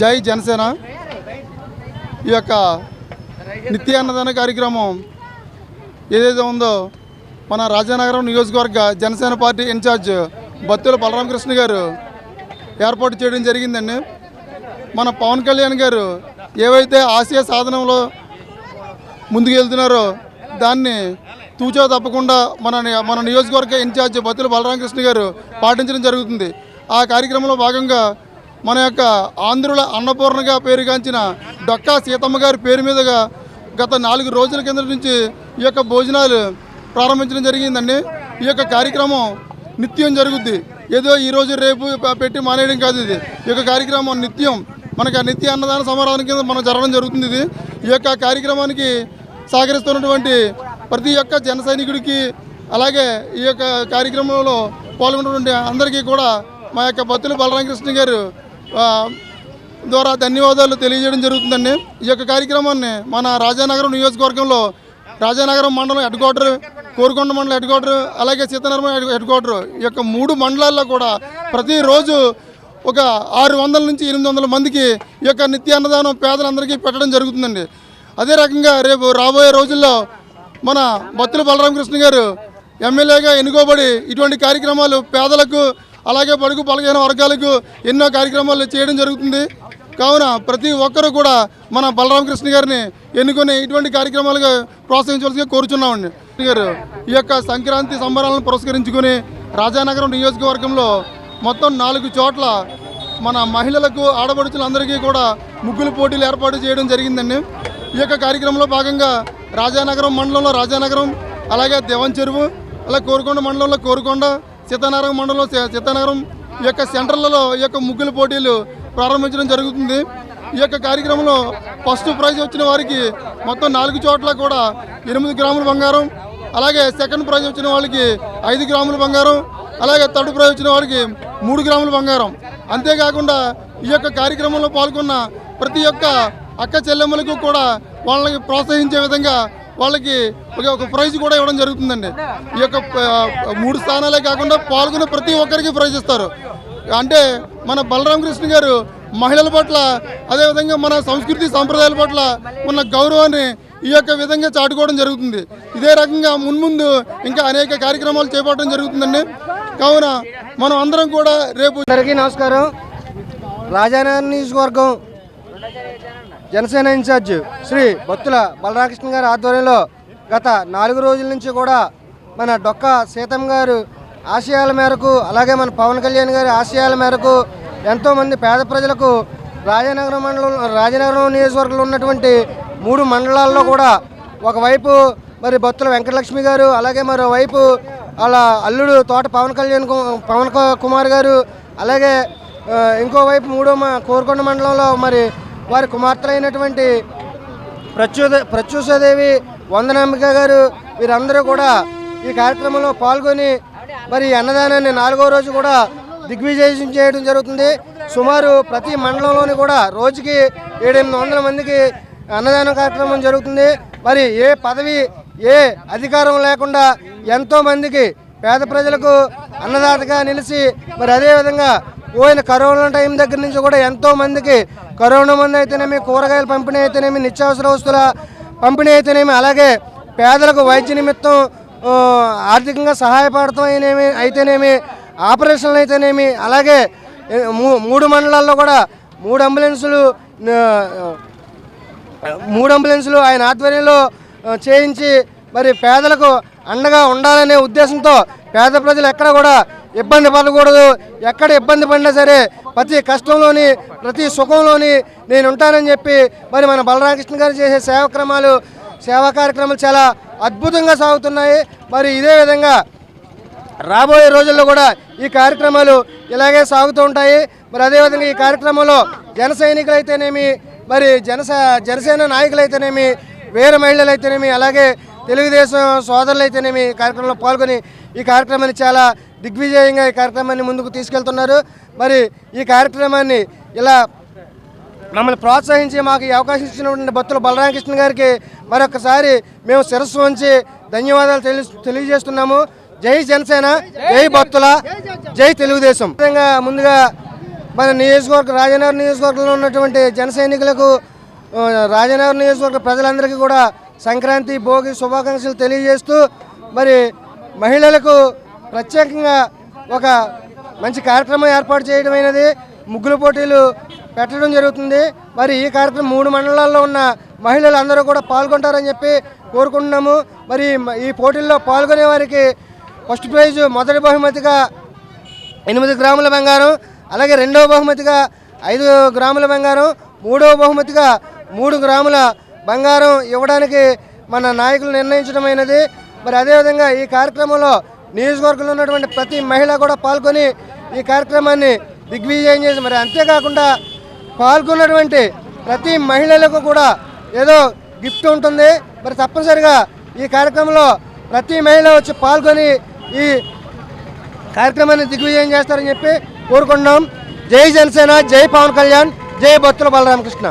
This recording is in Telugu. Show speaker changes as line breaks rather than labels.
జై జనసేన. ఈ యొక్క నిత్య అన్నదాన కార్యక్రమం ఏదైతే ఉందో మన రాజానగరం నియోజకవర్గ Janasena party in charge Battula Balaramakrishna garu ఏర్పాటు చేయడం జరిగిందండి. మన పవన్ కళ్యాణ్ గారు ఏవైతే ఆశయ సాధనంలో ముందుకెళ్తున్నారో దాన్ని తూచో తప్పకుండా మన మన నియోజకవర్గ ఇన్ఛార్జ్ బత్తుల బలరామకృష్ణ గారు పాటించడం జరుగుతుంది. ఆ కార్యక్రమంలో భాగంగా మన యొక్క ఆంధ్రుల అన్నపూర్ణగా పేరుగాంచిన డొక్కా సీతమ్మ గారి పేరు మీదుగా గత నాలుగు రోజుల కింద నుంచి ఈ యొక్క భోజనాలు ప్రారంభించడం జరిగిందండి. ఈ యొక్క కార్యక్రమం నిత్యం జరుగుద్ది. ఏదో ఈ రోజు రేపు పెట్టి మానేయడం కాదు ఇది. ఈ యొక్క కార్యక్రమం నిత్యం మనకి ఆ నిత్య అన్నదాన సమారాధన కింద మనం జరగడం జరుగుతుంది ఇది. ఈ యొక్క కార్యక్రమానికి సహకరిస్తున్నటువంటి ప్రతి ఒక్క జన సైనికుడికి అలాగే ఈ యొక్క కార్యక్రమంలో పాల్గొన్నటువంటి అందరికీ కూడా మా యొక్క బత్తుల బలరామకృష్ణ గారు ద్వారా ధన్యవాదాలు తెలియజేయడం జరుగుతుందండి. ఈ యొక్క కార్యక్రమాన్ని మన రాజానగరం నియోజకవర్గంలో రాజానగరం మండలం హెడ్ క్వార్టర్ కోరుకొండ మండలం హెడ్ క్వార్టర్ అలాగే సీతనర్మ హెడ్ క్వార్టర్ ఈ యొక్క మూడు మండలాల్లో కూడా ప్రతిరోజు ఒక ఆరు వందల నుంచి ఎనిమిది వందల మందికి ఈ యొక్క నిత్య అన్నదానం పేదలందరికీ పెట్టడం జరుగుతుందండి. అదే రకంగా రేపు రాబోయే రోజుల్లో మన బత్తుల బలరామకృష్ణ గారు ఎమ్మెల్యేగా ఎన్నుకోబడి ఇటువంటి కార్యక్రమాలు పేదలకు అలాగే బడుగు బలహీన వర్గాలకు ఎన్నో కార్యక్రమాలు చేయడం జరుగుతుంది. కావున ప్రతి ఒక్కరూ కూడా మన బలరామకృష్ణ గారిని ఎన్నుకొని ఇటువంటి కార్యక్రమాలుగా ప్రోత్సహించవలసిగా కోరుచున్నామండి. గారు ఈ యొక్క సంక్రాంతి సంబరాలను పురస్కరించుకొని రాజానగరం నియోజకవర్గంలో మొత్తం నాలుగు చోట్ల మన మహిళలకు ఆడపడుచులందరికీ కూడా ముగ్గులు పోటీలు ఏర్పాటు చేయడం జరిగిందండి. ఈ యొక్క కార్యక్రమంలో భాగంగా రాజానగరం మండలంలో రాజానగరం అలాగే దేవన్ చెరువు అలాగే కోరుకొండ మండలంలో కోరుకొండ సీతానగరం మండలంలో సీతానగరం ఈ యొక్క సెంటర్లలో ఈ యొక్క ముగ్గుల పోటీలు ప్రారంభించడం జరుగుతుంది. ఈ యొక్క కార్యక్రమంలో ఫస్ట్ ప్రైజ్ వచ్చిన వారికి మొత్తం నాలుగు చోట్ల కూడా ఎనిమిది గ్రాముల బంగారం అలాగే సెకండ్ ప్రైజ్ వచ్చిన వాళ్ళకి ఐదు గ్రాముల బంగారం అలాగే థర్డ్ ప్రైజ్ వచ్చిన వారికి మూడు గ్రాముల బంగారం. అంతేకాకుండా ఈ యొక్క కార్యక్రమంలో పాల్గొన్న ప్రతి ఒక్క అక్క చెల్లెమ్మలకు కూడా వాళ్ళకి ప్రోత్సహించే విధంగా వాళ్ళకి ఒక ప్రైజ్ కూడా ఇవ్వడం జరుగుతుందండి. ఈ యొక్క మూడు స్థానాలే కాకుండా పాల్గొన్న ప్రతి ఒక్కరికి ప్రైజ్ ఇస్తారు. అంటే మన బలరామకృష్ణ గారు మహిళల పట్ల అదేవిధంగా మన సంస్కృతి సాంప్రదాయాల పట్ల ఉన్న గౌరవాన్ని ఈ యొక్క విధంగా చాటుకోవడం జరుగుతుంది. ఇదే రకంగా మున్ముందు ఇంకా అనేక కార్యక్రమాలు చేపట్టడం జరుగుతుందండి. కావున మనం అందరం కూడా రేపు
అందరికీ నమస్కారం. రాజానగర్ నియోజకవర్గం జనసేన ఇన్ఛార్జ్ శ్రీ బత్తుల బలరామకృష్ణ గారి ఆధ్వర్యంలో గత నాలుగు రోజుల నుంచి కూడా మన డొక్క సీతమ్మ గారు ఆశయాల మేరకు అలాగే మన పవన్ కళ్యాణ్ గారి ఆశయాల మేరకు ఎంతోమంది పేద ప్రజలకు రాజనగరం మండలం రాజనగరం నియోజకవర్గంలో ఉన్నటువంటి మూడు మండలాల్లో కూడా ఒకవైపు మరి బత్తుల వెంకటలక్ష్మి గారు అలాగే మరోవైపు వాళ్ళ అల్లుడు తోట పవన్ కళ్యాణ్ కు- పవన్ కుమార్ గారు అలాగే ఇంకోవైపు మూడో మా కోరుకొండ మండలంలో మరి వారి కుమార్తెలైనటువంటి ప్రత్యూద ప్రత్యూషాదేవి వందనాంబిక గారు వీరందరూ కూడా ఈ కార్యక్రమంలో పాల్గొని మరి అన్నదానాన్ని నాలుగో రోజు కూడా దిగ్విజయం చేయడం జరుగుతుంది. సుమారు ప్రతి మండలంలోని కూడా రోజుకి ఏడెనిమిది వందల మందికి అన్నదాన కార్యక్రమం జరుగుతుంది. మరి ఏ పదవి ఏ అధికారం లేకుండా ఎంతోమందికి పేద ప్రజలకు అన్నదాతగా నిలిచి మరి అదేవిధంగా పోయిన కరోనా టైం దగ్గర నుంచి కూడా ఎంతో మందికి కరోనా మంది అయితేనేమి కూరగాయల పంపిణీ అయితేనేమి నిత్యావసర వస్తువుల పంపిణీ అయితేనేమి అలాగే పేదలకు వైద్య నిమిత్తం ఆర్థికంగా సహాయపడటం అయినేమి అయితేనేమి ఆపరేషన్లు అయితేనేమి అలాగే మూ- మూడు మండలాల్లో కూడా మూడు అంబులెన్సులు మూడు అంబులెన్సులు ఆయన ఆధ్వర్యంలో చేయించి మరి పేదలకు అండగా ఉండాలనే ఉద్దేశంతో పేద ప్రజలు ఎక్కడ కూడా ఇబ్బంది పడకూడదు. ఎక్కడ ఇబ్బంది పడినా సరే ప్రతి కష్టంలోని ప్రతి సుఖంలోని నేను ఉంటానని చెప్పి మరి మన బలరామకృష్ణ గారు చేసే సేవక్రమాలు సేవా కార్యక్రమాలు చాలా అద్భుతంగా సాగుతున్నాయి. మరి ఇదే విధంగా రాబోయే రోజుల్లో కూడా ఈ కార్యక్రమాలు ఇలాగే సాగుతూ ఉంటాయి. మరి అదేవిధంగా ఈ కార్యక్రమంలో జన సైనికులైతేనేమి అయితేనేమి మరి జనస జనసేన నాయకులు అయితేనేమి వేరే మహిళలు అయితేనేమి అలాగే తెలుగుదేశం సోదరులు అయితేనేమి కార్యక్రమంలో పాల్గొని ఈ కార్యక్రమాన్ని చాలా దిగ్విజయంగా ఈ కార్యక్రమాన్ని ముందుకు తీసుకెళ్తున్నారు. మరి ఈ కార్యక్రమాన్ని ఇలా మమ్మల్ని ప్రోత్సహించి మాకు ఈ అవకాశం ఇచ్చినటువంటి భక్తులు బలరామకృష్ణ గారికి మరొకసారి మేము శిరస్సు ఉంచి ధన్యవాదాలు తెలి తెలియజేస్తున్నాము. జై జనసేన జై భక్తుల జై తెలుగుదేశం. విధంగా ముందుగా మన నియోజకవర్గ రాజనగర్ నియోజకవర్గంలో ఉన్నటువంటి జన సైనికులకు రాజనగర్ నియోజకవర్గ ప్రజలందరికీ కూడా సంక్రాంతి భోగి శుభాకాంక్షలు తెలియజేస్తూ మరి మహిళలకు ప్రత్యేకంగా ఒక మంచి కార్యక్రమం ఏర్పాటు చేయడమైనది ముగ్గుల పోటీలు పెట్టడం జరుగుతుంది. మరి ఈ కార్యక్రమం మూడు మండలాల్లో ఉన్న మహిళలు అందరూ కూడా పాల్గొంటారని చెప్పి కోరుకుంటున్నాము. మరి ఈ పోటీల్లో పాల్గొనే వారికి ఫస్ట్ ప్రైజ్ మొదటి బహుమతిగా ఎనిమిది గ్రాముల బంగారం అలాగే రెండవ బహుమతిగా ఐదు గ్రాముల బంగారం మూడవ బహుమతిగా మూడు గ్రాముల బంగారం ఇవ్వడానికి మన నాయకులు నిర్ణయించడమైనది మరి అదేవిధంగా ఈ కార్యక్రమంలో నియోజకవర్గంలో ఉన్నటువంటి ప్రతి మహిళ కూడా పాల్గొని ఈ కార్యక్రమాన్ని దిగ్విజయం చేసి మరి అంతేకాకుండా పాల్గొన్నటువంటి ప్రతి మహిళలకు కూడా ఏదో గిఫ్ట్ ఉంటుంది. మరి తప్పనిసరిగా ఈ కార్యక్రమంలో ప్రతి మహిళ వచ్చి పాల్గొని ఈ కార్యక్రమాన్ని దిగ్విజయం చేస్తారని చెప్పి కోరుకుంటున్నాం. జై జనసేన జై పవన్ కళ్యాణ్ జై బొత్తుల బలరామకృష్ణ.